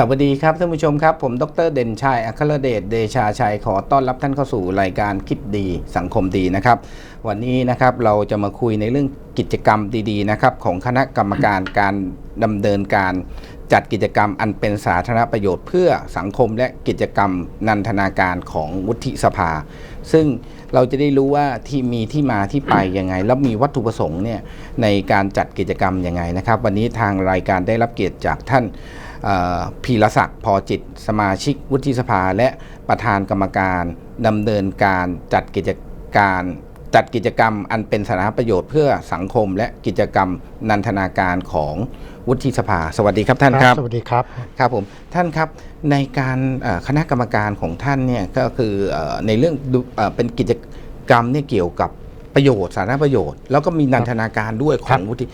สวัสดีครับท่านผู้ชมครับ ผมดรเด่นชัยอัครเดชเดชาชัยขอต้อนรับท่านเข้าสู่รายการคิดดีสังคมดีนะครับ วันนี้นะครับเราจะมาคุยในเรื่องกิจกรรมดีๆนะครับของคณะกรรมการการดำเนินการ จัดกิจกรรมอันเป็นสาธารณประโยชน์เพื่อสังคมและกิจกรรมนันทนาการของวุฒิสภา ซึ่งเราจะได้รู้ว่าที่มีที่มาที่ไปยังไง แล้วมีวัตถุประสงค์เนี่ยในการจัดกิจกรรมยังไงนะครับ วันนี้ทางรายการได้รับเกียรติจากท่าน พีรศักดิ์พอจิต สมาชิกวุฒิสภาและประธานกรรมการดำเนินการจัดกิจการจัดกิจกรรมอันเป็นสาธารณประโยชน์เพื่อสังคมและกิจกรรมนันทนาการของวุฒิสภา สวัสดีครับท่านครับ สวัสดีครับครับผมท่านครับในการเอ่อคณะกรรมการของท่านเนี่ยก็คือเอ่อในเรื่องดูเอ่อเป็นกิจกรรมเนี่ยเกี่ยวกับ ประโยชน์สาธารณประโยชน์ แล้วก็มีนันทนาการด้วยขครัองบวุฒิ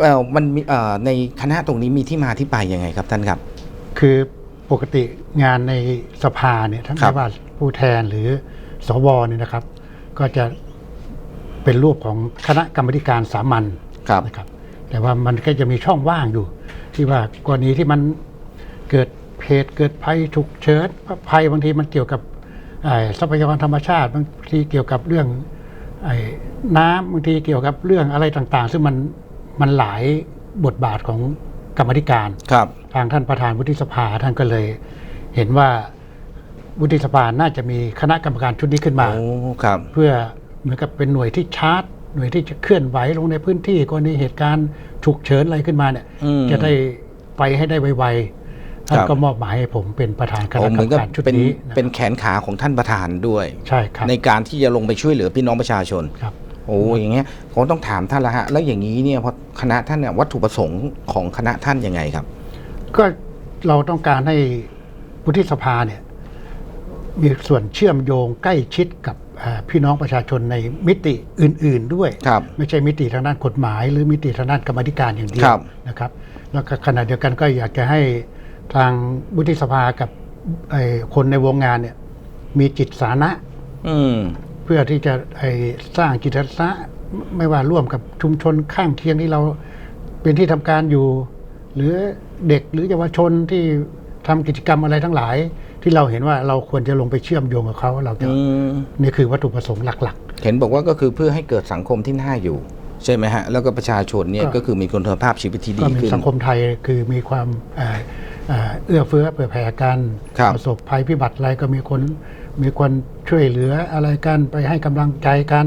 เอ่อมันมีเอ่อในคณะตรงนี้มีที่มาที่ไปยังไงครับท่านครับ คือปกติงานในสภาเนี่ยทั้งครับไม่ว่าผู้แทนหรือสวเนี่ยนะครับ ก็จะเป็นรูปของคณะกรรมาธิการสามัญครับนะครับ แต่ว่ามันก็จะมีช่องว่างอยู่ ที่ว่ากรณีที่มันเกิดเหตุเกิดภัยฉุกเฉินภัยบางทีมันเกี่ยวกับไอ้ทรัพยากรธรรมชาติบางทีเกี่ยวกับเรื่องไอ้ น้ำบางทีเกี่ยวกับเรื่องอะไรต่างๆ ซึ่งมันมันหลายบทบาทของกรรมาธิการครับ ทางท่านประธานวุฒิสภาท่านก็เลย เห็นว่าวุฒิสภาน่าจะมีคณะกรรมการชุดนี้ขึ้นมาโอ้ครับ เพื่อเหมือนกับเป็นหน่วยที่ชาร์จหน่วยที่จะเคลื่อนไหวลงในพื้นที่กรณีเหตุการณ์ฉุกเฉินอะไรขึ้นมาเนี่ยอืมจะได้ไปให้ได้ไวๆ ท่านครับก็มอบหมายให้ผมเป็นประธานคโอ้ณะกเหรมืรอนมกับการชุดเป็นนี้ะเป็นแขนขาของท่านประธานด้วยใช่ครับในการที่จะลงไปช่วยเหลือพี่น้องประชาชนครับโอ้อย่างเงี้ยผมต้องถามท่านละฮะแล้วอย่างนี้เนี่ยพอคณะท่านเนี่ยวัตถุประสงค์ของคณะท่านยังไงครับ ก็เราต้องการให้วุฒิสภาเนี่ยมีส่วนเชื่อมโยงใกล้ชิดกับอ่าพี่น้องประชาชนในมิติอื่น ๆด้วยครับไม่ใช่มิติทางด้านกฎหมาย หรือมิติทางด้านกรรมาธิการอย่างเดียครัวบนะครับ แล้วก็ขณะเดียวกันก็อยากจะให้ ทางวุฒิสภากับไอ้คนในวงงานเนี่ย มีจิตสานะอืมเพื่อที่จะไอ้สร้างจิตอาสาไม่ว่าร่วมกับชุมชนข้างเคียงที่เราเป็นที่ทำการอยู่ หรือเด็กหรือเยาวชนที่ทำกิจกรรมอะไรทั้งหลาย ที่เราเห็นว่าเราควรจะลงไปเชื่อมโยงกับเขาเราจะอืมนี่คือวัตถุประสงค์หลักเห็นบอกว่าก็คือเพื่อให้เกิดสังคมที่น่าอยู่ใช่ไหมฮะ แล้วก็ประชาชนเนี่ยก็ก็คือมีคุณภาพชีวิตที่ๆดีก็มีขึ้นสังคมไทยคือมีความ เอ่อเอ่อเอื้อเฟื้อเผื่อแผ่กันครับประสบภัยพิบัติอะไรก็มีคนมีคนช่วยเหลืออะไรกันไปให้กำลังใจกัน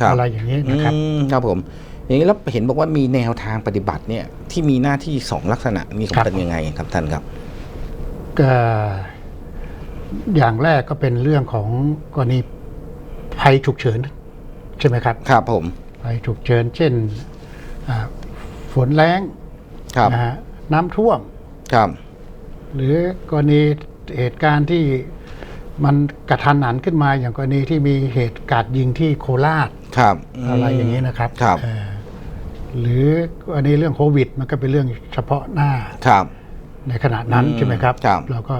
ครับ อะไรอย่างนี้นะครับ อืมครับผมอย่างนี้แล้วเห็นบอกว่ามีแนวทางปฏิบัติเนี่ยที่มีหน้าที่สองลักษณะนี่ครับ เป็นยังไงครับท่านครับ ก็อย่างแรกก็เป็นเรื่องของกรณีภัยฉุกเฉิน ใช่ไหมครับ ครับผมภัยฉุกเฉิน เช่นอ่าฝนแรงครับนะฮะน้ำท่วมครับ หรือกรณีเหตุการณ์ที่มันกระทันหันขึ้นมาอย่างกรณีที่มีเหตุการณ์ยิงที่โคราชครับอะไรอย่างนี้นะครับครับเอ่อหรือกรณีเรื่องโควิด มันก็เป็นเรื่องเฉพาะหน้าครับ ในขณะนั้นอืมใช่ไหมครับครับ เราก็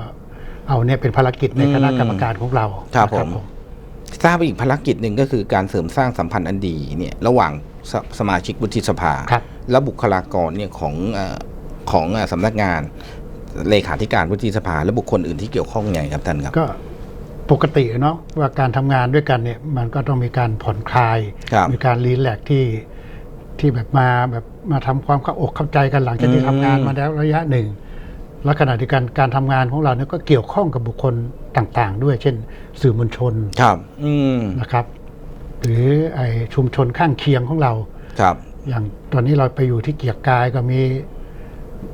เอาเนี่ยเป็นภารกิจในคณะกรรมการของเราครับนะผมทราบอีกภารกิจหนึ่งก็คือการเสริมสร้างสัมพันธ์อันดีเนี่ยระหว่างสสมาชิกวุฒิสภาครับและบุคลากรเนี่ยของเออของเอ่อสำนักงาน เลขาธิการวุฒิสภาและบุคคลอื่นที่เกี่ยวข้องไงครับท่านครับ ก็ปกติเนาะว่าการทำงานด้วยกันเนี่ยมันก็ต้องมีการผ่อนคลายครับมีการรีแลกซ์ที่ที่แบบมาแบบมาทำความเข้าอกเข้าใจกันหลังจากที่อืมทำงานมาแล้วระยะหนึ่งและขณะเดียวกันการทำงานของเราเนี่ยก็เกี่ยวข้องกับบุคคลต่าง ๆ ด้วย เช่น สื่อมวลชนครับอืมนะครับ หรือไอชุมชนข้างเคียงของเราครับ อย่างตอนนี้เราไปอยู่ที่เกียรติกายก็มี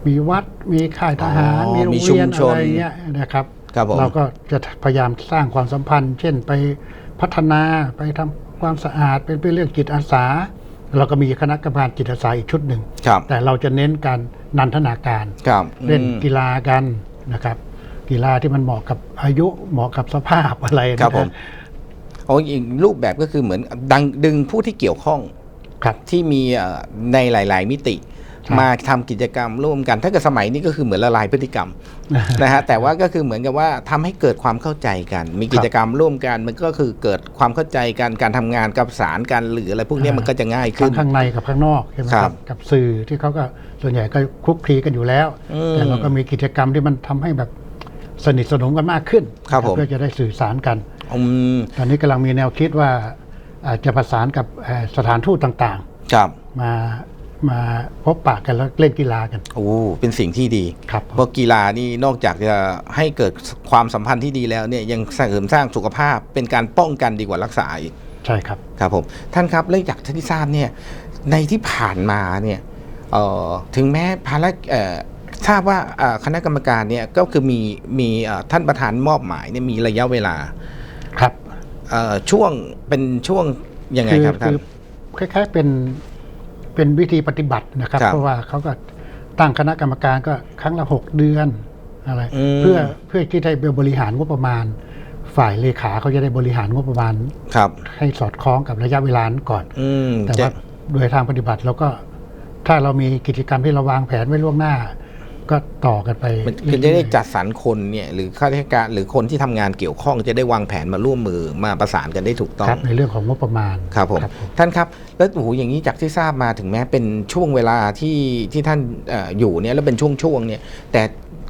มีวัดมีค่ายทหารอ๋อมีโรงมีชุเรียมนชนอะไรเงี้ยนะครับ ครับผม เราก็จะพยายามสร้างความสัมพันธ์ เช่นไปพัฒนาไปทำความสะอาดเป็นเรื่องจิตอาสา เราก็มีคณะกรรมการจิตอาสาอีกชุดหนึ่ง ครับแต่เราจะเน้นการนันทนาการ ครับเล่นอืม กีฬากันนะครับ กีฬาที่มันเหมาะกับอายุเหมาะกับสภาพอะไรนะครับผม โอ้อีกรูปแบบก็คือเหมือนดังดึงผู้ที่เกี่ยวข้องครับ ที่มีเอ่อในหลาย ๆ มิติใช่ มาทำกิจกรรมร่วมกัน ถ้าเกิดสมัยนี้ก็คือเหมือนละลายพฤติกรรมนะฮะแต่ว่าก็คือเหมือนกับว่าทำให้เกิดความเข้าใจกัน มีกิจกรรมร่วมกันมันก็คือเกิดความเข้าใจกันการทำงานกับสารกันหรืออะไรพวกเนี้ยอ่ามัมันก็จะง่ายทั้ขึ้งนข้างในกับข้างนอกใช่ไหมคครัรับบกับสื่อที่เขาก็ส่วนใหญ่ก็คลุกคลีกันอยู่แล้วอืมแต่เราก็มีกิจกรรมที่มันทำให้แบบสนิทสนมกันมากขึ้นครับผมเพื่อจะได้สื่อสารกันอืมตอนนี้กำลังมีแนวคิดว่าอาจจะประสานกับเอ่อสถานทูตต่างครับๆมา มาพบปะกันแล้วเล่นกีฬากัน โอ้ เป็นสิ่งที่ดีครับเพราะกีฬานี่นอกจากจะให้เกิดความสัมพันธ์ที่ดีแล้วเนี่ยยังเสริมสร้างสุขภาพเป็นการป้องกันดีกว่ารักษาอีกใช่ครับครับผมท่านครับแล้วจากที่ทราบเนี่ยในที่ผ่านมาเนี่ยเอ่อถึงแม้ภารกิจเอ่อทราบว่าเอ่อคณะกรรมการเนี่ยก็คือมีมีเอ่อท่านประธานมอบหมายเนี่ยมีระยะเวลาครับเอ่อช่วงเป็นช่วงยังไงครับท่านคล้ายๆเป็น เป็นวิธีปฏิบัตินะครับ ครับเพราะว่าเขาก็ตั้งคณะกรรมการก็ครั้งละหกเดือนอะไรอืม เพื่อเพื่อที่ได้บริหารงบประมาณ ฝ่ายเลขาเขาจะได้บริหารงบประมาณ ครับ ให้สอดคล้องกับระยะเวลานั้นก่อน อืมแต่จะว่าโดยทางปฏิบัติเราก็ถ้าเรามีกิจกรรมที่เราวางแผนไว้ล่วงหน้า ก็ต่อกันไปมันคือจะได้จัดสรรคนเนี่ยหรือข้าราชการหรือคนที่ทำงานเกี่ยวข้องจะได้วางแผนมาร่วมมือมาประสานกันได้ถูกต้อคงรับในเรื่องของงบประมาณครับผมท่านครับ แล้วโอ้โหอย่างนี้จากที่ทราบมาถึงแม้เป็นช่วงเวลาที่ที่ท่านเอออยู่เนี่ยแล้วเป็นช่วงๆเนี่ยแต่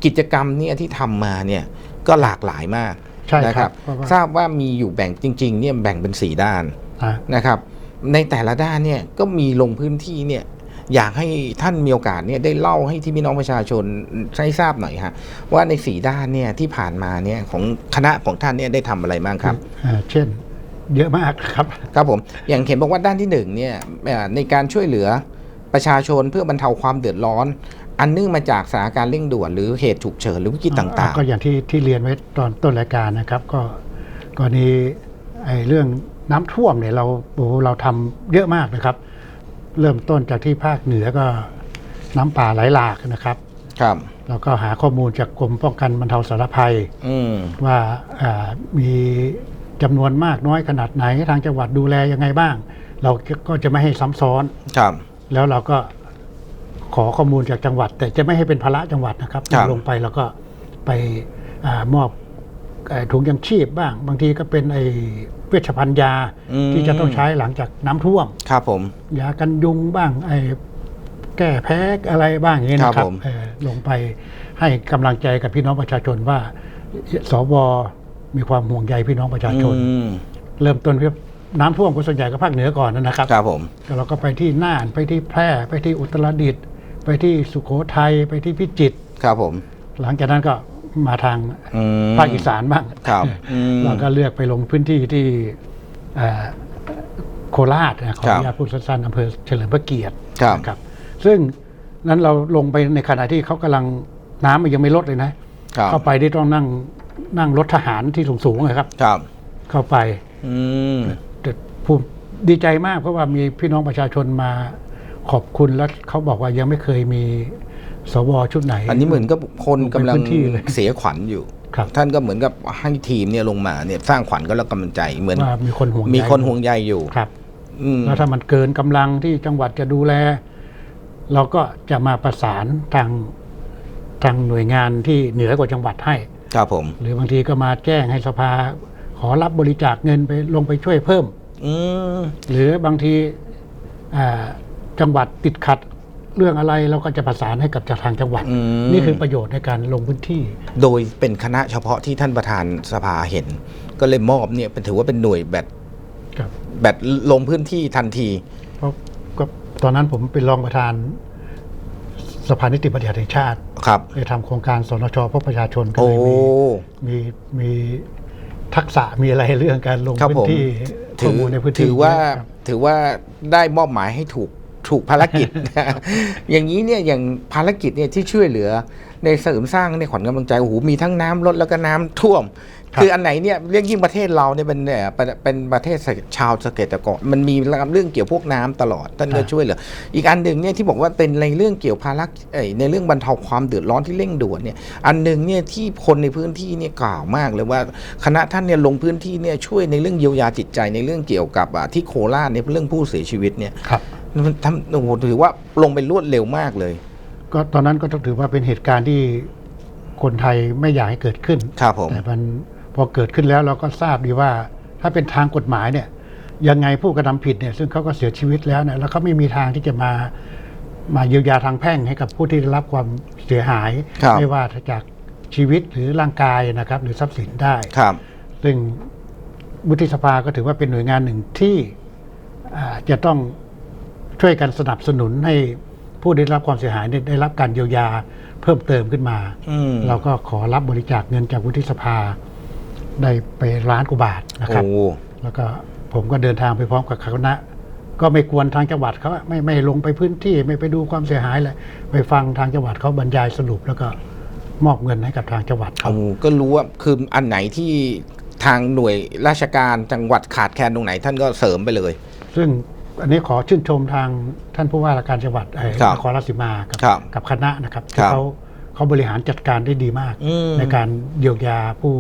กิจกรรมเนี่ยที่ทำมาเนี่ยก็หลากหลายมากใช่นะครับเพราะว่าทราบว่ามีอยู่แบ่งจริง ๆ เนี่ยแบ่งเป็นสี่ด้านอะนะครับ ในแต่ละด้านเนี่ยก็มีลงพื้นที่เนี่ย อยากให้ท่านมีโอกาสเนี่ยได้เล่าให้ที่พี่น้องประชาชนให้ทราบหน่อยฮะว่าในสี่ด้านเนี่ยที่ผ่านมาเนี่ยของคณะของท่านเนี่ยได้ทำอะไรบ้างครับอ่าเช่น เยอะมากครับครับผมอย่างเห็นบอกว่าด้านที่หนึ่งเนี่ยเอ่อในการช่วยเหลือประชาชนเพื่อบรรเทาความเดือดร้อน อันเนื่องมาจากสถานการณ์เร่งด่วนหรือเหตุฉุกเฉินหรือวิกฤตต่างก็อย่างที่ที่เรียนไว้ตอนต้นรายการนะครับ ก็กรณีไอ้เรื่องน้ำท่วมเนี่ยเราโอ้โหเราทำเยอะมากนะครับ เริ่มต้นจากที่ภาคเหนือก็น้ำป่าไหลหลากนะครับๆครับ แล้วก็หาข้อมูลจากกรมป้องกันบรรเทาสาธารณภัย อืม ว่าอ่ามีจำนวนมากน้อยขนาดไหนทางจังหวัดดูแลยังไงบ้าง เราก็จะไม่ให้ซ้ำซ้อน ครับ แล้วเราก็ขอข้อมูลจากจังหวัด แต่จะไม่ให้เป็นภาระจังหวัดนะครับครับ ลงไปแล้วก็ไปอามอบเอ่อ ถุงยังชีพบ้าง บางทีก็เป็นไอ้เวชภัณฑ์ยาอืมที่จะต้องใช้หลังจากน้ำท่วม ครับผมยากันยุงบ้างไอ้แก้แพ้อะไรบ้างอย่างนี้นะคครัรับบผมเอ่อลงไปให้กำลังใจกับพี่น้องประชาชนว่าสวมีความห่วงใยพี่น้องประชาชนอืมเริ่มต้นที่น้ำท่วมก็ส่วนใหญ่ก็ภาคเหนือก่อนนะครับครับผมแล้วเราก็ไปที่น่านไปที่แพร่ไปที่อุตรดิตถ์ไปที่สุโขทัยไปที่พิจิตรครับผม หลังจากนั้นก็ มาทางอืมภาคอีสานบ้างครับอืม เราก็เลือกไปลงพื้นที่ที่เอ่อโคราชนะขออนุญาตพูดสั้นๆอำเภอเฉลิมพระเกียรติครับ นะครับ ซึ่งนั้นเราลงไปในขณะที่เขากำลังน้ำมันยังไม่ลดเลยนะ ครับเข้าไปที่ต้องนั่งนั่งรถทหารที่สูงๆนะครับ ครับ เข้าไป อืม แต่ภูมิดีใจมากเพราะว่ามีพี่น้องประชาชนมาขอบคุณแล้วเขาบอกว่ายังไม่เคยมี สวชุดไหน อันนี้เหมือนกับคนกำลังลงไปพื้นที่เลยเสียขวัญอยู่ครับท่านก็เหมือนกับให้ทีมเนี่ยลงมาเนี่ยสร้างขวัญก็แล้วกำลังใจเหมือนว่ามีคนห่วงใยมีคนห่วงใยอยู่ครับอืมแล้วถ้ามันเกินกำลังที่จังหวัดจะดูแล เราก็จะมาประสานทางทางหน่วยงานที่เหนือกว่าจังหวัดให้ ครับผม หรือบางทีก็มาแจ้งให้สภา ขอรับบริจาคเงินไปลงไปช่วยเพิ่ม อืมหรือบางทีอ่าจังหวัดติดขัด เรื่องอะไรเราก็จะประสานให้กับทางจังหวัด อืม นี่คือประโยชน์ในการลงพื้นที่ โดยเป็นคณะเฉพาะที่ท่านประธานสภาเห็น ก็เลยมอบเนี่ยเป็นถือว่าเป็นหน่วยแบบครับ แบบลงพื้นที่ทันที เพราะก็ตอนนั้นผมเป็นรองประธานสภานิติบัญญัติแห่งชาติครับ ไปทำโครงการสนชพบประชาชนก็โอ้เลยมีมีมีทักษะมีอะไรเรื่องการลงครับพื้ผมนที่ข้ถืออมูลในพื้นที่ถือว่าครับ ถือว่าได้มอบหมายให้ถูก ถูกภารกิจ อย่างนี้เนี่ยอย่างภารกิจเนี่ยที่ช่วยเหลือในเสริมสร้างในขวัญกำลังใจโอ้โหมีทั้งน้ำลดแล้วก็น้ำท่วมครับคืออันไหนเนี่ยเรื่องยิ่งประเทศเราเนี่ยเป็นเนี่ยเป็นเป็นประเทศชาวเกษตรกรมันมีเรื่องเกี่ยวพวกน้ำตลอดท่านก็ช่วยเหลืออีกอันหนึ่งเนี่ยที่บอกว่าเป็นในเรื่องเกี่ยวภาระเอ่ยในเรื่องบรรเทาความเดือดร้อนที่เร่งด่วนเนี่ยอันหนึ่งเนี่ยที่คนในพื้นที่เนี่ยกล่าวมากเลยว่าคณะท่านเนี่ยลงพื้นที่เนี่ยช่วยในเรื่องเยียวยาจิตใจในเรื่องเกี่ยวกับอะที่โคราชในเรื่องผู้เสียชีวิตเนี่ยครับ มันทำโอ้โหถือว่าลงไปรวดเร็วมากเลย ก็ตอนนั้นก็ต้องถือว่าเป็นเหตุการณ์ที่คนไทยไม่อยากให้เกิดขึ้นครับผมแต่มันพอเกิดขึ้นแล้วเราก็ทราบดีว่า ถ้าเป็นทางกฎหมายเนี่ย ยังไงผู้กระทำผิดเนี่ย ซึ่งเขาก็เสียชีวิตแล้วเนี่ยแล้วเขาไม่มีทางที่จะมามาเยียวยาทางแพ่งให้กับผู้ที่ได้รับความเสียหาย ครับไม่ว่าจากชีวิตหรือร่างกายนะครับ หรือทรัพย์สินได้ครับ ซึ่งวุฒิสภาก็ถือว่าเป็นหน่วยงานหนึ่งที่อ่าจะต้อง ช่วยกันสนับสนุนให้ผู้ได้รับความเสียหายเนี่ยได้รับการเยียวยาเพิ่มเติมขึ้นมาอืมเราก็ขอรับบริจาคเงินจากวุฒิสภา ได้ไปล้านกว่าบาทนะครับโอ้แล้วก็ผมก็เดินทางไปพร้อมกับคณะก็ไม่กวนทางจังหวัดเขาอะไม่ไม่ลงไปพื้นที่ไม่ไปดูความเสียหายเลยไปฟังทางจังหวัดเขาบรรยายสรุปแล้วก็มอบเงินให้กับทางจังหวัดเขาโอ้ก็รู้ว่าคืออันไหนที่ทางหน่วยราชการจังหวัดขาดแคลนตรงไหนท่านก็เสริมไปเลย ซึ่ง อันนี้ขอชื่นชมทางท่านผู้ว่าราชการจังหวัดเอ่อครับนครราชสีมากับครับกับคณะนะครับคที่รับเขาเขาบริหารจัดการได้ดีมากอืมในการเยียวยาผู้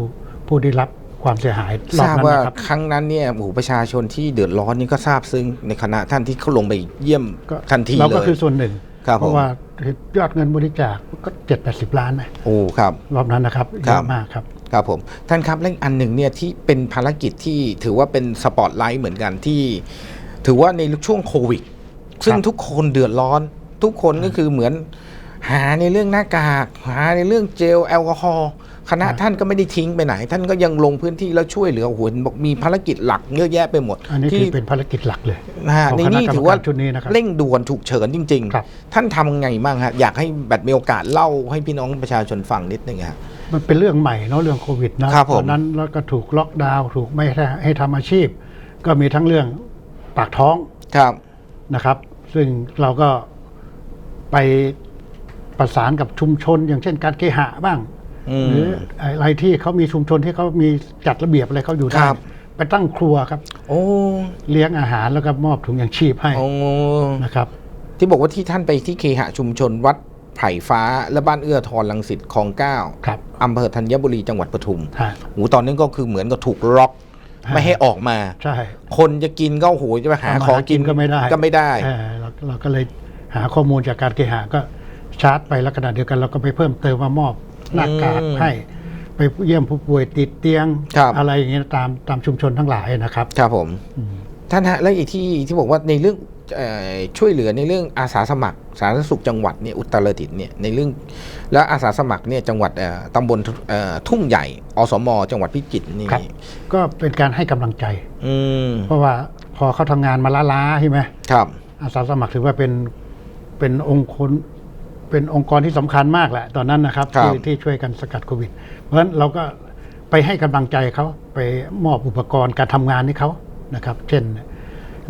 ผู้ได้รับความเสียหายรทอบราบนั้นว่านะครับครั้งนั้นเนี่ยโอ้โหประชาชนที่เดือดร้อนนี่ก็ทราบซึ้งในคณะท่านที่เขาลงไปเยี่ยมก็ทันทีเราเลก็ยคือส่วนหนึ่งครับเพผมราะว่ายอดเงินบริจาคก็เจ็ดแปดสิบล้านนะโอ้ครับรอบนั้นนะครับเยครัอะบมากครับครับผมท่านครับและอีกอันหนึ่งเนี่ยที่เป็นภารกิจที่ถือว่าเป็นสปอตไลท์เหมือนกันที่ ถือว่าในช่วงโควิด ซึ่งทุกคนเดือดร้อน ทุกคนก็คือเหมือนหาในเรื่องหน้ากาก หาในเรื่องเจลแอลกอฮอล์คณะครับท่านก็ไม่ได้ทิ้งไปไหน ท่านก็ยังลงพื้นที่แล้วช่วยเหลือโอ้โหเห็นบอกมีภารกิจหลักเยอะแยะไปหมด อันนี้ที่คือเป็นภารกิจหลักเลยนะฮะของในคณะนี่กรรมถือว่าการชุดนี้นะครับเร่งด่วนฉุกเฉินจริงครับๆท่านทำไงบ้างฮะอยากให้แบบมีโอกาสเล่าให้พี่น้องประชาชนฟังนิดนึงฮะมันเป็นเรื่องใหม่เนาะเรื่องโควิดนะครับผมตอนนั้นแล้วก็ถูกล็อกดาวน์ถูกไม่ให้ให้ทำอาชีพ ก็มีทั้งเรื่อง ปากท้องครับนะครับ ซึ่งเราก็ไปประสานกับชุมชน อย่างเช่นการเคหะบ้างอืมหรืออะไรที่เขามีชุมชนที่เขามีจัดระเบียบอะไรเขาอยู่ได้ครับ ไปตั้งครัวครับ โอ้เลี้ยงอาหารแล้วก็มอบถุงยางชีพให้โอ้นะครับ ที่บอกว่าที่ท่านไปที่เคหะชุมชนวัดไผ่ฟ้าและบ้านเอื้อทรลังสิตคลองเก้าครับอำเภอธัญบุรีจังหวัดปทุมฮะโหตอนนั้นก็คือเหมือนกับถูกล็อกฮะ ไม่ให้ออกมา ใช่ คนจะกินก็โอ้โหจะไปหาของกินก็ไม่ได้ก็ไม่ได้เออเราเราก็เลยหาข้อมูลจากการเคหะก็ชาร์จไปแล้วขณะเดียวกันเราก็ไปเพิ่มเติมมามอบหน้ากากอืมให้ไปเยี่ยมผู้ป่วยติดเตียงครับอะไรอย่างเงี้ยตามตามชุมชนทั้งหลายนะครับ ครับผมอืมท่านฮะแล้วอีกที่ที่บอกว่าในเรื่องเอ่อ ช่วยเหลือในเรื่องอาสาสมัคร สาธารณสุขจังหวัดเนี่ยอุตรดิตถ์เนี่ยในเรื่องแล้วอาสาสมัครเนี่ยจังหวัดเอ่อตำบลเอ่อทุ่งใหญ่อสม จังหวัดพิจิตรนี่ครับก็เป็นการให้กำลังใจ อืมเพราะว่าพอเขาทำงานมาล้าๆใช่ไหมครับ อาสาสมัครถือว่าเป็นเป็นองค์คนเป็นองค์กรที่สำคัญมากแหละ ตอนนั้นนะครับครับที่ที่ช่วยกันสกัดโควิด เพราะฉะนั้นเราก็ไปให้กำลังใจเขาไปมอบอุปกรณ์การทำงานให้เขานะครับ เช่น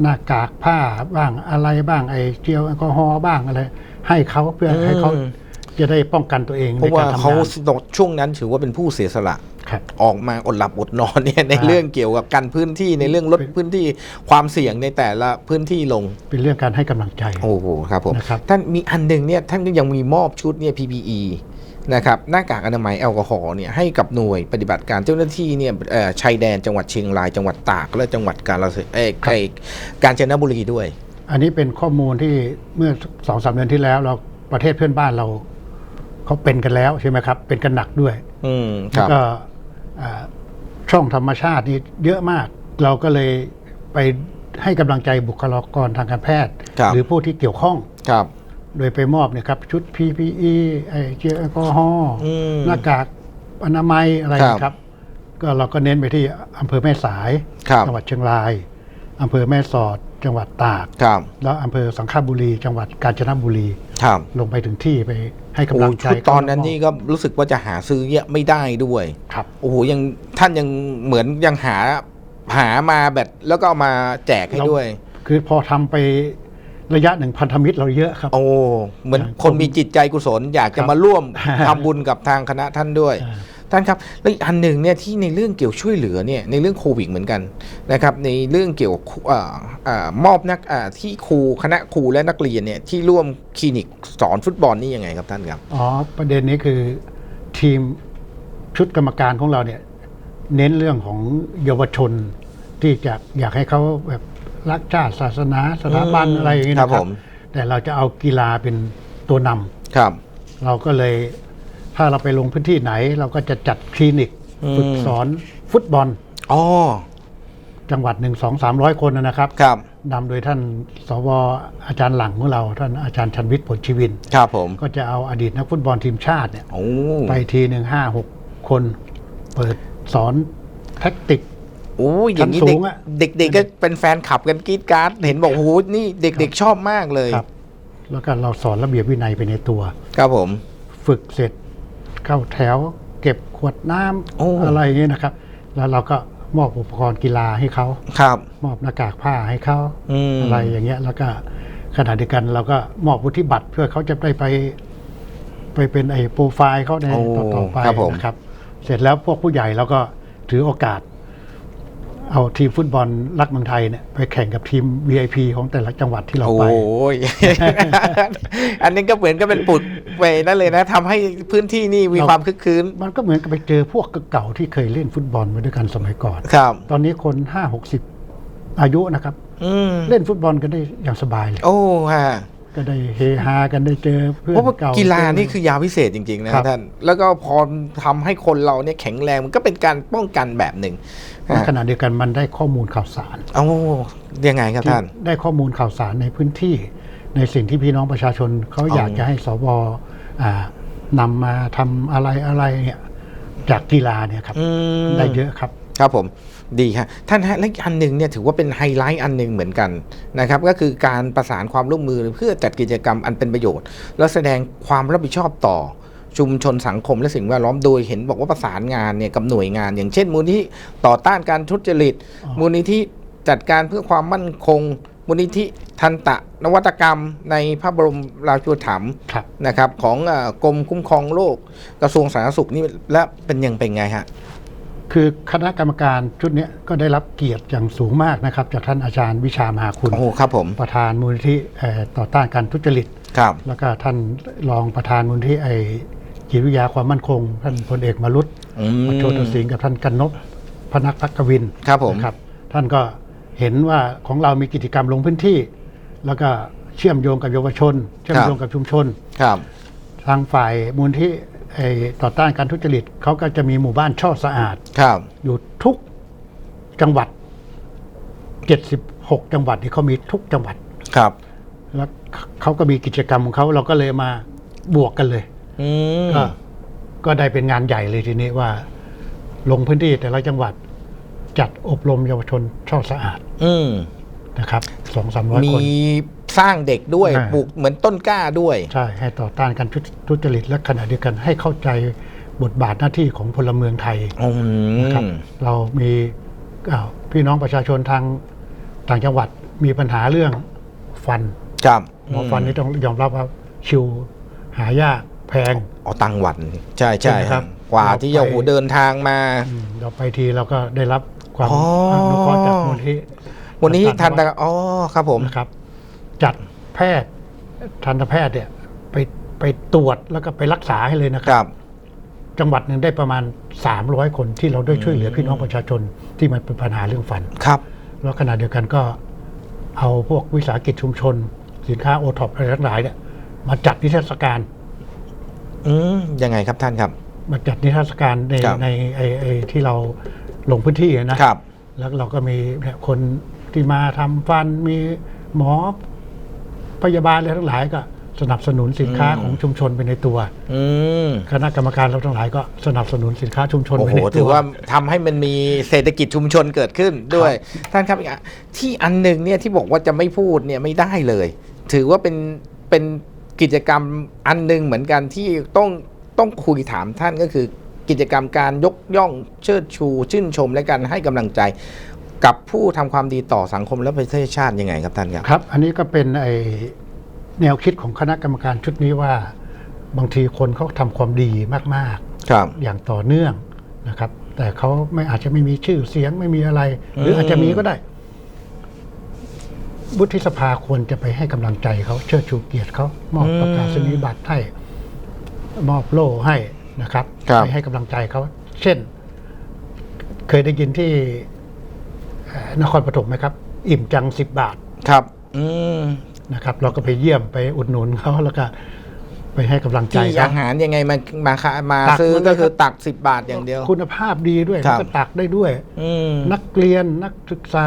หน้ากากผ้าบ้างอะไรบ้างไอเจลแอลกอฮอล์บ้างอะไร ให้เขาเพื่อให้เขาอืมจะได้ป้องกันตัวเองเพในราะกาว่ารทำเขางานช่วงนั้นถือว่าเป็นผู้เสียสละครับออกมาอดหลับอดนอนเนี่ยในอ่าเรื่องเกี่ยวกับการพื้นที่ในเรื่องลดเป็นพื้นที่ความเสี่ยงในแต่ละพื้นที่ลง เป็นเรื่องการให้กำลังใจ โอ้โหครับผมนะครับท่านมีอันหนึ่งเนี่ยท่านก็ยังมีมอบชุดเนี่ย PPE นะครับหน้ากากอนามัยแอลกอฮอล์เนี่ยให้กับหน่วยปฏิบัติการเจ้าหน้าที่เนี่ยเอ่อชายแดนจังหวัดเชียงรายจังหวัดตาก และจังหวัดกาฬสินธุ์เอ้ยไอ้กาญจนบุรีด้วย อันนี้เป็นข้อมูลที่เมื่อสองสามเดือนที่แล้วเราประเทศเพื่อนบ้านเราเขาเป็นกันแล้วใช่ไหมครับ เป็นกันหนักด้วย อืมคแล้วรับก็อ่าช่องธรรมชาตินี่เยอะมาก เราก็เลยไปให้กำลังใจบุคลากรทางการแพทย์ครับหรือผู้ที่เกี่ยวข้องครับ โดยไปมอบเนี่ยครับชุด PPE ไอเจลแอลกอฮอล์อืมหน้ากากอนามัยอะไรครับนะครับ ก็เราก็เน้นไปที่อำเภอแม่สาย ครับ จังหวัดเชียงรายอำเภอแม่สอด จังหวัดตาก ครับแล้วอำเภอสังขบุรี จังหวัดกาญจนบุรี ครับลงไปถึงที่ไปให้โอ้กำลังใจชุดตอนนั้นนี่ก็รู้สึกว่าจะหาซื้อเยอะไม่ได้ด้วย ครับ โอ้โหยังท่านยังเหมือนยังหาหามาแบบแล้วก็เอามาแจกให้ด้วย คือพอทำไป ระยะหนึ่งพันธมิตรเราเยอะครับ โอ้เหมือนครับคนมีจิตใจกุศลอยากครัจะบมาร่วมครับทำบุญกับทางคณะท่านด้วยอ่าท่านครับแล้วอีกอันหนึ่งเนี่ยที่ในเรื่องเกี่ยวช่วยเหลือเนี่ยในเรื่องโควิดเหมือนกันนะครับในเรื่องเกี่ยวกับเอ่อเอ่อมอบนักอ่าที่ครูคณะครูและนักเรียนเนี่ยที่ร่วมคลินิกสอนฟุตบอลนี่ยังไงครับท่านครับอ๋อประเด็นนี้คือทีมชุดกรรมการของเราเนี่ยเน้นเรื่องของเยาวชนที่จะอยากให้เขาแบบ รักชาติศาสนาสถาบันอืมอะไรอย่างนี้ครับนะครัผบมแต่เราจะเอากีฬาเป็นตัวนำครับ เราก็เลยถ้าเราไปลงพื้นที่ไหน เราก็จะจัดคลินิกอืมฝึกสอนฟุตบอลอ๋อจังหวัดหนึ่งสองสามร้อยคนนะครับครับนำโดยท่านสวอาจารย์หลังของเรา ท่านอาจารย์ชันวิทย์ผลชีวิน ครับผม ก็จะเอาอดีตนักฟุตบอลทีมชาติเนี่ยโอ้ไปทีหนึ่งห้าหกคน เปิดสอนแท็กติก โอ้ยอย่างนี้ชั้นสูเด็กงอะเด็กๆก็เป็นแฟนคลับกันกรีดกราร์ดเห็นบอกโอ้โหนี่เด็กๆชอบมากเลยครับ แล้วก็เราสอนระเบียบวินัยไปในตัว ครับผม ฝึกเสร็จเข้าแถว เก็บขวดน้โอ้ำอะไรอย่างเงี้ยนะครับ แล้วเราก็มอบอุปกรณ์กีฬาให้เขาครับ มอบหน้ากากผ้าให้เขาอืมอะไรอย่างเงี้ย แล้วก็ขณะเดียวกันเราก็มอบวุฒิบัตรเพื่อเขาจะได้ไป ไปเป็นไอ้โปรไฟล์เขาในโอ้ต่อๆไปครับผมนะครับ เสร็จแล้วพวกผู้ใหญ่เราก็ถือโอกาส เอาทีมฟุตบอลรักเมืองไทยเนี่ยไปแข่งกับทีม VIP ของแต่ละจังหวัดที่เราโอ้ไปยอันนี้ก็เหมือนก็เป็นปุดไปนั่นเลยนะทำให้พื้นที่นี่มีเราความคึกคืน มันก็เหมือนกับไปเจอพวกเก่าๆที่เคยเล่นฟุตบอลมาด้วยกันสมัยก่อน ครับ ตอนนี้คนห้าหกสิบอายุนะครับอืมเล่นฟุตบอลกันได้อย่างสบายเลย โอ้ฮะ ก็ได้เฮฮากันได้เจอเพื่อเพราะว่านเก่ากีฬาเจอนี่คือยาวิเศษจริงๆนะครับท่านแล้วก็พอทำให้คนเราเนี่ยแข็งแรงมันก็เป็นการป้องกันแบบหนึ่งในขณะเดียวกันมันได้ข้อมูลข่าวสารเอ้ายังไงครับท่านได้ข้อมูลข่าวสารในพื้นที่ ในสิ่งที่พี่น้องประชาชนเขาอ๋อออยากจะให้สวอ่านำมาทำอะไรอะไรเนี่ยจากกีฬาเนี่ยครับอืมได้เยอะครับ ครับผม ดีครับท่านฮะและอีกอันหนึ่งเนี่ยถือว่าเป็นไฮไลท์อันหนึ่งเหมือนกันนะครับก็คือการประสานความร่วมมือเพื่อจัดกิจกรรมอันเป็นประโยชน์ และแสดงความรับผิดชอบต่อชุมชนสังคมและสิ่งแวดล้อมโดยเห็นบอกว่าประสานงานเนี่ยกับหน่วยงาน อย่างเช่น มูลนิธิต่อต้านการทุจริตอ๋อมูลนิธิจัดการเพื่อความมั่นคง มูลนิธิทันตะนวัตกรรม ในพระบรมราชูปถัมภ์ครับนะครับของเออกรมคุ้มครองโลกกระทรวงสาธารณสุขนี่และเป็นยังเป็นไงฮะ คือคณะกรรมการชุดเนี้ยก็ได้รับเกียรติอย่างสูงมากนะครับ จากท่านอาจารย์วิชามหาคุณโอ้โหครับผมประธานมูลนิธิเอ่อต่อต้านการทุจริตครับแล้วก็ท่านรองประธานมูลนิธิไอจิตวิทยาความมั่นคง ท่านพลเอกมารุตอืมโชตสิงห์กับท่านกันนพพนักพักกวินครับผมนะครับ ท่านก็เห็นว่าของเรามีกิจกรรมลงพื้นที่ แล้วก็เชื่อมโยงกับเยาวชน เชื่อมโยงกับชุมชนครับทางฝ่ายมูลที่ไอ้ ต่อต้านการทุจริตเขาก็จะมีหมู่บ้านช่อสะอาดครับ อยู่ทุกจังหวัด 76 จังหวัดที่เขามีทุกจังหวัดครับ แล้วเขาก็มีกิจกรรมของเขาเราก็เลยมาบวกกันเลยอืมก็ก็ได้เป็นงานใหญ่เลยทีนี้ว่า ลงพื้นที่แต่ละจังหวัด จัดอบรมเยาวชนช่อสะอาดอืมนะครับสองสามร้อยมีคน สร้างเด็กด้วยอ่า ปลูกเหมือนต้นกล้าด้วย ใช่ให้ต่อต้านการทุทุจริตและขณะเดียวกันให้เข้าใจบทบาทหน้าที่ของพลเมืองไทย อืนะครับมเรามีอ้าวพี่น้องประชาชนทางต่างจังหวัดมีปัญหาเรื่องฟันครับหมอฟันนี่ต้องยอมรับว่าชิวหายากแพงอ๋อตังหวัน ใช่ใช่ใช่ไหมครับกว่าที่จะเราไปโอ้โหเดินทางมา อืมเราไปทีเราก็ได้รับความอ๋ออ นุเคราะห์จากมูลที่วันนี้ทันตะอ๋อครับผม นะครับ จัดแพทย์ทันตแพทย์เนี่ยไปไปตรวจแล้วก็ไปรักษาให้เลยนะคครับ รับ จังหวัดหนึ่งได้ประมาณ 300 คนที่เราได้ช่วยเหลือพี่น้องประชาชนที่มันเป็นปัญหาเรื่องฟัน ครับ แล้วขณะเดียวกันก็เอาพวกวิสาหกิจชุมชน สินค้าโอท็อปอะไรทั้งหลายเนี่ยมาจัดนิทรรศการ อืมยังไงครับท่านครับ มาจัดนิทรรศการในครับ ในไอไอที่เราลงพื้นที่อะนะ ครับ แล้วเราก็มีเนี่ยคนที่มาทำฟันมีหมอ พยาบาลอะไรทั้งหลายก็สนับสนุนสินค้าอืมของชุมชนไปในตัวอืมคณะกรรมการเราทั้งหลายก็สนับสนุนสินค้าชุมชนโอ้ไปโหในตัวถือว่าทำให้มันมีเศรษฐกิจชุมชนเกิดขึ้นด้วย ท่านครับอีกอะที่อันหนึ่งเนี่ยที่บอกว่าจะไม่พูดเนี่ยไม่ได้เลย ถือว่าเป็นเป็นกิจกรรมอันหนึ่งเหมือนกันที่ต้องต้องคุยถามท่านก็คือ กิจกรรมการยกย่องเชิดชู ชื่นชมและการให้กำลังใจ กับผู้ทำความดีต่อสังคมและประเทศชาติยังไงครับท่านครับครับ อันนี้ก็เป็นไอแนวคิดของคณะกรรมการชุดนี้ว่า บางทีคนเขาทำความดีมากครับๆอย่างต่อเนื่องนะครับ แต่เขาไม่อาจจะไม่มีชื่อเสียงไม่มีอะไร หรืออาจจะมีก็ได้วุฒิสภาควรจะไปให้กำลังใจเขาเชิดชูเกียรติเขามอบอืมประกาศนียบัตรให้มอบโล่ให้นะครับครับไปให้กำลังใจเขาเช่น เคยได้ยินที่เอ่อ นครปฐมไหมครับ อิ่มจังสิบบาทครับ อืมนะครับ เราก็ไปเยี่ยมไปอุดหนุนเขาแล้วก็ไปให้กำลังใจที่เขา อาหารยังไงมามาค่ะมาตักซื้อมาเลยก็คือครับ ตักสิบบาทอย่างเดียว คุณภาพดีด้วยครัแล้วบก็ตักได้ด้วย อืม นักเรียนนักศึกษา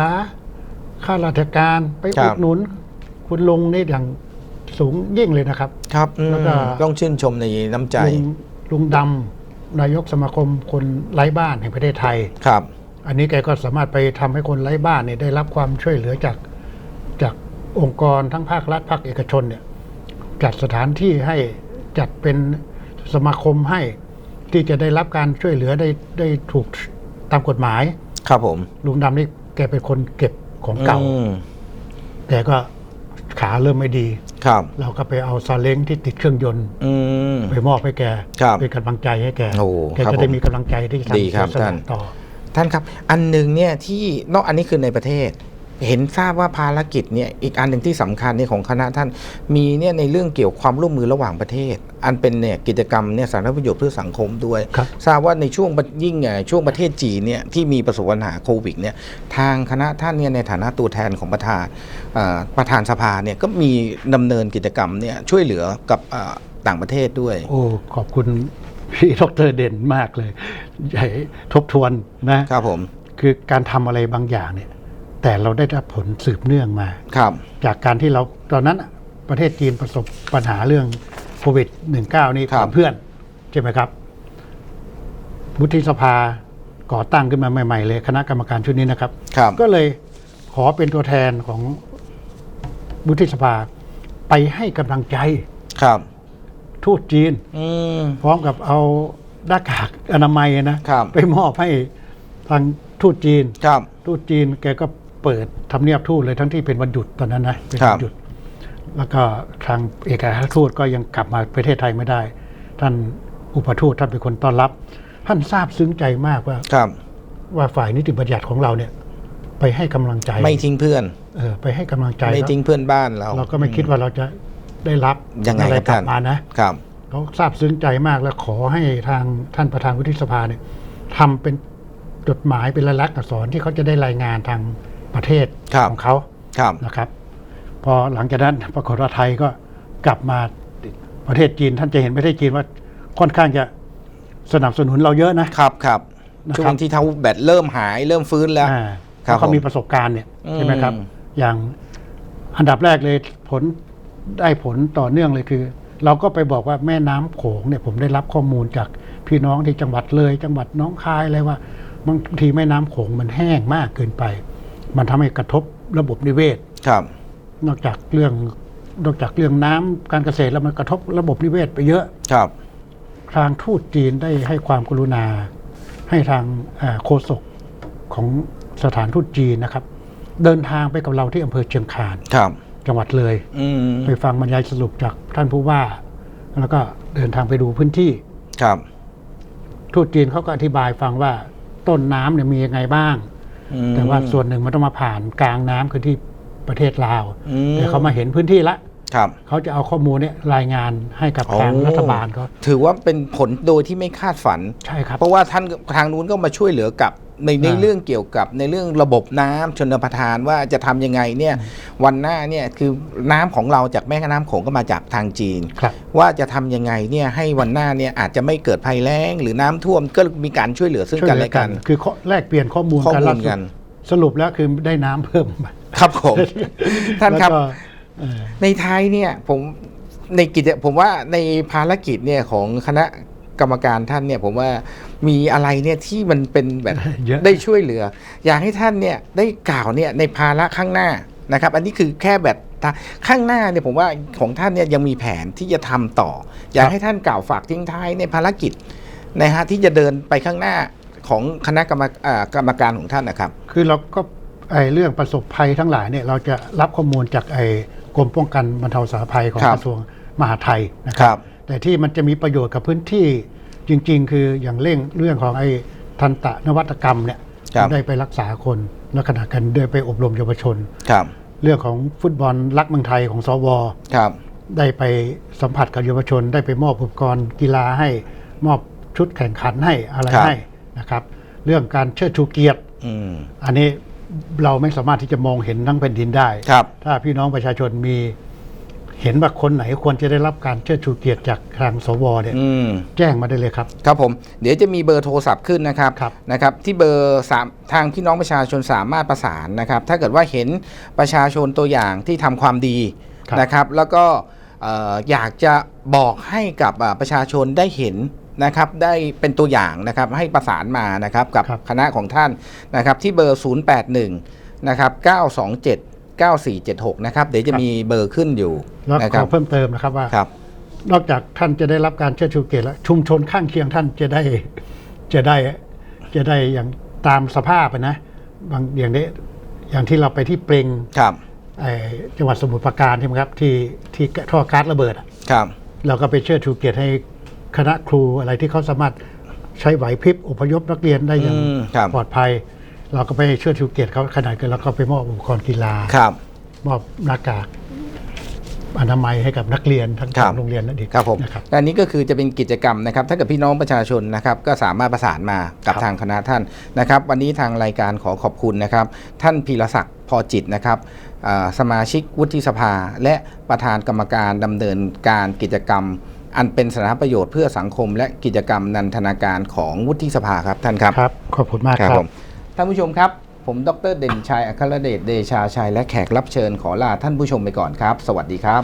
ข้าราชการไปครัอุบ ดหนุน คุณลุงนี่อย่างสูงยิ่งเลยนะครับ ครับอืมแล้วก็ ต้องชื่นชมในน้ำใจลุงลุงดำนายกสมาคมคนไร้บ้านแห่งประเทศไทย ครับ อันนี้แกก็สามารถไปทำให้คนไร้บ้านเนี่ยได้รับความช่วยเหลือจากจากองค์กรทั้งภาครัฐภาคเอกชนเนี่ยจัดสถานที่ให้จัดเป็นสมาคมให้ที่จะได้รับการช่วยเหลือได้ได้ถูกตามกฎหมาย ครับผม ลุงดำนี่แกเป็นคนเก็บของเก่าอืมแต่ก็ขาเริ่มไม่ดี ครับ เราก็ไปเอาซาเล้งที่ติดเครื่องยนต์อืมไปมอบให้แกครับเป็นกำลังใจให้แกโอ้แกครับจะได้ผมมีกำลังใจที่จะดีครับทำเสียสละท่านต่อ ท่านครับ อันหนึ่งเนี่ยที่นอกอันนี้คือในประเทศ เห็นทราบว่าภารกิจเนี่ยอีกอันหนึ่งที่สำคัญเนี่ยของคณะท่านมีเนี่ยในเรื่องเกี่ยวความร่วมมือระหว่างประเทศ อันเป็นเนี่ยกิจกรรมเนี่ยสาธารณประโยชน์เพื่อสังคมด้วยครับทราบว่าในช่วงยิ่งเอ่อช่วงประเทศจีนเนี่ยที่มีประสบปัญหาโควิดเนี่ยทางคณะท่านเนี่ยในฐานะตัวแทนของประธานเอ่อประธานสภาเนี่ยก็มีดำเนินกิจกรรมเนี่ยช่วยเหลือกับเอ่อต่างประเทศด้วย โอ้ขอบคุณ พี่ดรเด่นมากเลยใหญ่ทบทวนนะครับผมคือการทำอะไรบางอย่างเนี่ย แต่เราได้รับผลสืบเนื่องมาครับ จากการที่เราตอนนั้นน่ะประเทศจีนประสบปัญหาเรื่องโควิด -19 นี่ครับกับเพื่อนใช่ไหมครับวุฒิสภาก่อตั้งขึ้นมาใหม่ ๆ เลยคณะกรรมการชุดนี้นะครับครับก็เลยขอเป็นตัวแทนของวุฒิสภาไปให้กำลังใจครับ ทูตจีน อืม พร้อมกับเอาหน้ากากอนามัยนะครับ ไปมอบให้ทางทูตจีน ครับ ทูตจีนแกก็เปิดทำเนียบทูตเลยทั้งที่เป็นวันหยุดตอนนั้นนะเป็นครัวับหยุด แล้วก็ทางเอกอัครราชทูตก็ยังกลับมาประเทศไทยไม่ได้ ท่านอุปทูตท่านเป็นคนต้อนรับ ท่านทราบซึ้งใจมากว่าครับ ว่าฝ่ายนิติบัญญัติของเราเนี่ย ไปให้กำลังใจไม่ทิ้งเพื่อน เออไปให้กำลังใจไม่แล้วทิ้งเพื่อนบ้านเรา เราก็ไม่คิดว่าเราจะ ได้รับยังไงอะไรครับกลับท่านมานะครับเขาทราบซึ้งใจมากและขอให้ทางท่านประธานวุฒิสภาเนี่ยทำเป็นจดหมายเป็นลายลักษณ์อักษรที่เขาจะได้รายงานทางประเทศครับของเขาครับนะครับ พอหลังจากนั้นปรากฏว่าไทยก็กลับมาประเทศจีน ท่านจะเห็นประเทศจีนว่าค่อนข้างจะสนับสนุนเราเยอะนะครับครับนะครับช่วงที่เท้าแบตเริ่มหายเริ่มฟื้นแล้วอ่าครับเพราะเขาผมมีประสบการณ์เนี่ยใช่ไหมครับอืมอย่างอันดับแรกเลยผล ได้ผลต่อเนื่องเลยคือ เราก็ไปบอกว่าแม่น้ำโขงเนี่ยผมได้รับข้อมูลจากพี่น้องที่จังหวัดเลย จังหวัดน้องคายอะไรว่าบางทีแม่น้ำโขงมันแห้งมากเกินไป มันทำให้กระทบระบบนิเวศครับ นอกจากเรื่องนอกจากเรื่องน้ำการเกษตรแล้วมันกระทบระบบนิเวศไปเยอะครับทางทูตจีนได้ให้ความกรุณา ให้ทางเอ่อโฆษกของสถานทูตจีนนะครับ เดินทางไปกับเราที่อำเภอเชียงคานครับ จังหวัดเลยอืมไปฟังบรรยายสรุปจากท่านผู้ว่า แล้วก็เดินทางไปดูพื้นที่ ครับทูตจีนเขาก็อธิบายฟังว่าต้นน้ำเนี่ยมียังไงบ้างอืมแต่ว่าส่วนหนึ่งมันต้องมาผ่านกลางน้ำคือที่ประเทศลาวอืมแต่เขามาเห็นพื้นที่ละครับเขาจะเอาข้อมูลเนี่ยรายงานให้กับทางโอ้รัฐบาลเขาถือว่าเป็นผลโดยที่ไม่คาดฝันใช่ครับเพราะว่าท่านทางนู้นก็มาช่วยเหลือกับ ในในอ่าเรื่องเกี่ยวกับในเรื่องระบบน้ำชนประทานว่าจะทำยังไงเนี่ยวันหน้าเนี่ยคือน้ำของเราจากแม่น้ำโขงก็มาจากทางจีนครับว่าจะทำยังไงเนี่ยให้วันหน้าเนี่ยอาจจะไม่เกิดภัยแล้ง หรือน้ำท่วมก็มีการช่วยเหลือซึ่งกันและกัน คือข้อแลกเปลี่ยนข้อมูลข้อกันมูล่าลสุดกัน สรุปแล้วคือได้น้ำเพิ่มมาครับผมท่านครับแล้วก็เอ่อในไทยเนี่ยผมในกิจผมว่าในภารกิจเนี่ยของคณะ กรรมการท่านเนี่ยผมว่ามีอะไรเนี่ยที่มันเป็นแบบเยอะ ได้ช่วยเหลือ อยากให้ท่านเนี่ยได้กล่าวเนี่ยในภาระข้างหน้านะครับ อันนี้คือแค่แบบข้างหน้าเนี่ยผมว่าของท่านเนี่ยยังมีแผนที่จะทำต่อ อยากให้ท่านกล่าวฝากทิ้งท้ายในภารกิจนะฮะที่จะเดินไปข้างหน้าของคณะกรรมอ่ากรรมการของท่านนะครับ คือเราก็ไอเรื่องประสบภัยทั้งหลายเนี่ยเราจะรับข้อมูลจากไอกรมป้องกันบรรเทาสาธารณภัยของครับ กระทรวงมหาดไทยนะคครัรับ แต่ที่มันจะมีประโยชน์กับพื้นที่จริง ๆ คืออย่างเร่งเรื่องของไอ้ทันตะนวัตกรรมเนี่ยครับได้ไปรักษาคนและขณะกันได้ไปอบรมเยาวชน ครับ เรื่องของฟุตบอลรักเมืองไทยของสวครับ ได้ไปสัมผัสกับเยาวชน ได้ไปมอบอุปกรณ์กีฬาให้มอบชุดแข่งขันให้อะไรครับ ให้นะครับ เรื่องการเชิดชูเกียรติ อืม อันนี้เราไม่สามารถที่จะมองเห็นทั้งแผ่นดินได้ ครับ ถ้าพี่น้องประชาชนมี เห็นว่าคนไหนควรจะได้รับการเชิดชูเกียรติจากทางสวเนี่ยอืม แจ้งมาได้เลยครับ ครับผมเดี๋ยวจะมีเบอร์โทรศัพท์ขึ้นนะครับครับนะครับ ที่เบอร์สามทางพี่น้องประชาชนสามารถประสานนะครับ ถ้าเกิดว่าเห็นประชาชนตัวอย่างที่ทำความดีครับ นะครับ แล้วก็เอ่ออยากจะบอกให้กับอ่าประชาชนได้เห็นนะครับ ได้เป็นตัวอย่างนะครับให้ประสานมานะครับกับครับคณะของท่านนะครับที่เบอร์ 081นะครับ927 9476 นะครับ เดี๋ยวจะมีเบอร์ขึ้นอยู่แล้วนะขครัอบเพิ่มเติมนะครับว่า ครับ นอกจากท่านจะได้รับการเชิดชูเกียรติแล้วชุมชนข้างเคียงท่านจะได้จะได้จะได้อย่างตามสภาพอะนะบางอย่างนี้อย่างที่เราไปที่เปรงครับ ไอ้จังหวัดสมุทรปราการใช่ไหมครับที่ที่ท่อก๊าซระเบิดอะครับ เราก็ไปเชิดชูเกียรติให้คณะครูอะไรที่เขาสามารถใช้ไหวพริบอพยพนักเรียนได้อย่างอืมครับ ปลอดภัย เราก็ไปเชิดชูเกียรติเขาขนาดกันแล้วก็ไปมอบอุปกรณ์กีฬาครับ มอบหน้ากากอนามัยให้กับนักเรียนทั้งครัสบองโรงเรียนนั่นเองครับผมนะครับอันนี้ก็คือจะเป็นกิจกรรมนะครับ ถ้าเกิดพี่น้องประชาชนนะครับก็สามารถประสานมากับครับ ทางคณะท่านนะครับ วันนี้ทางรายการขอขอบคุณนะครับ ท่านพีรศักดิ์พอจิตนะครับอ่าสมาชิกวุฒิสภา และประธานกรรมการดำเนินการกิจกรรม อันเป็นสาธารณประโยชน์เพื่อสังคม และกิจกรรมนันทนาการของวุฒิสภาครับท่านครับ ครับขอบคุณมากครับ ผม ท่านผู้ชมครับ ผมดรเด่นชัยอัครเดชเดชาชัยและแขกรับเชิญขอลาท่านผู้ชมไปก่อนครับ สวัสดีครับ